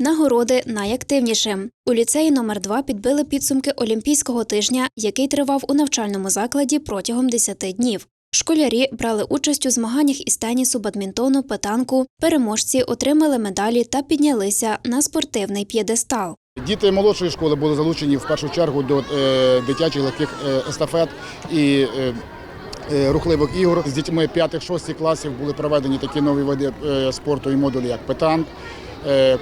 Нагороди найактивнішим. У ліцеї номер 2 підбили підсумки Олімпійського тижня, який тривав у навчальному закладі протягом 10 днів. Школярі брали участь у змаганнях із тенісу, бадмінтону, петанку. Переможці отримали медалі та піднялися на спортивний п'єдестал. Діти молодшої школи були залучені в першу чергу до е, дитячих легких е, естафет і е, рухливих ігор. З дітьми 5-6 класів були проведені такі нові види спорту і модулі, як петанк, е,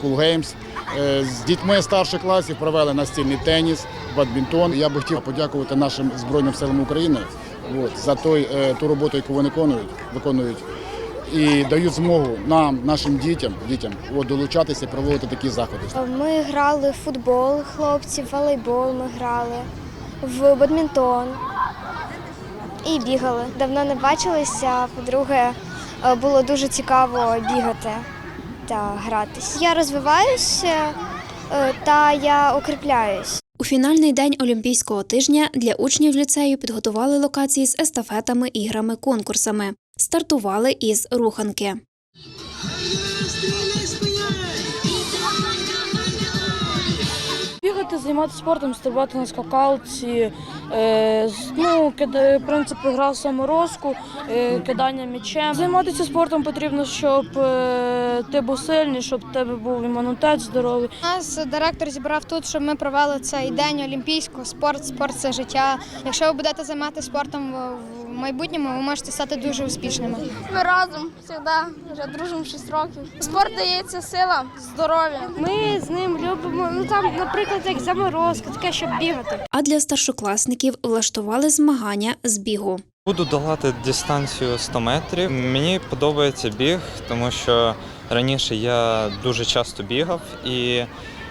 кулгеймс. Е, З дітьми старших класів провели настільний теніс, бадмінтон. Я би хотів подякувати нашим Збройним силам України от, за той, е, ту роботу, яку вони виконують, виконують. І дають змогу нам, нашим дітям, дітям от, долучатися і проводити такі заходи. Ми грали в футбол, хлопці, волейбол ми грали, в бадмінтон і бігали. Давно не бачилися. По-друге, е, було дуже цікаво бігати та гратись. Я розвиваюся е, та я укріпляюсь. У фінальний день Олімпійського тижня для учнів ліцею підготували локації з естафетами, іграми, конкурсами. Стартували із руханки. Займатися спортом, стрибати на скакалці, е, ну, кида- принцип гра в саморозку, е, кидання м'ячем. Займатися спортом потрібно, щоб е, ти був сильний, щоб в тебе був імунітет здоровий. Нас директор зібрав тут, щоб ми провели цей день олімпійського спорт. Спорт це життя. Якщо ви будете займатися спортом в- в майбутньому, ви можете стати дуже успішними. Ми разом завжди вже дружимо 6 років. Спорт дається сила, здоров'я. Ми з ним любимо, ну там, наприклад, як заморозка, таке, щоб бігати. А для старшокласників влаштували змагання з бігу. Буду долати дистанцію 100 метрів. Мені подобається біг, тому що раніше я дуже часто бігав і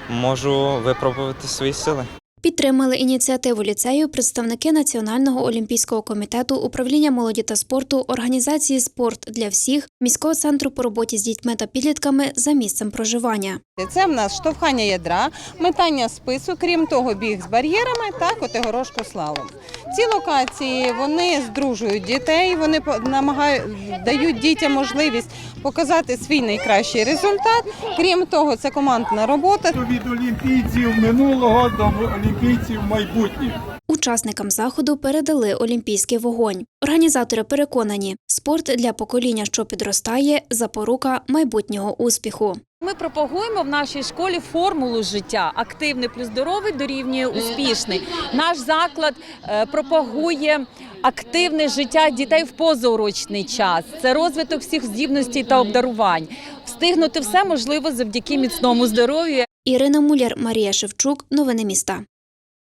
можу випробувати свої сили. Підтримали ініціативу ліцею представники Національного олімпійського комітету, управління молоді та спорту, організації Спорт для всіх, міського центру по роботі з дітьми та підлітками за місцем проживання. Це в нас штовхання ядра, метання спису, крім того, біг з бар'єрами та котигорошко слалом. Ці локації вони здружують дітей, вони по- намагають дають дітям можливість показати свій найкращий результат. Крім того, це командна робота. від олімпійців минулого до олімпійців майбутніх. Учасникам заходу передали олімпійський вогонь. Організатори переконані, спорт для покоління, що підростає, запорука майбутнього успіху. Ми пропагуємо в нашій школі формулу життя. Активний плюс здоровий дорівнює успішний. Наш заклад е, пропагує активне життя дітей в позаурочний час. Це розвиток всіх здібностей та обдарувань. Встигнути все можливо завдяки міцному здоров'ю. Ірина Муляр, Марія Шевчук. Новини міста.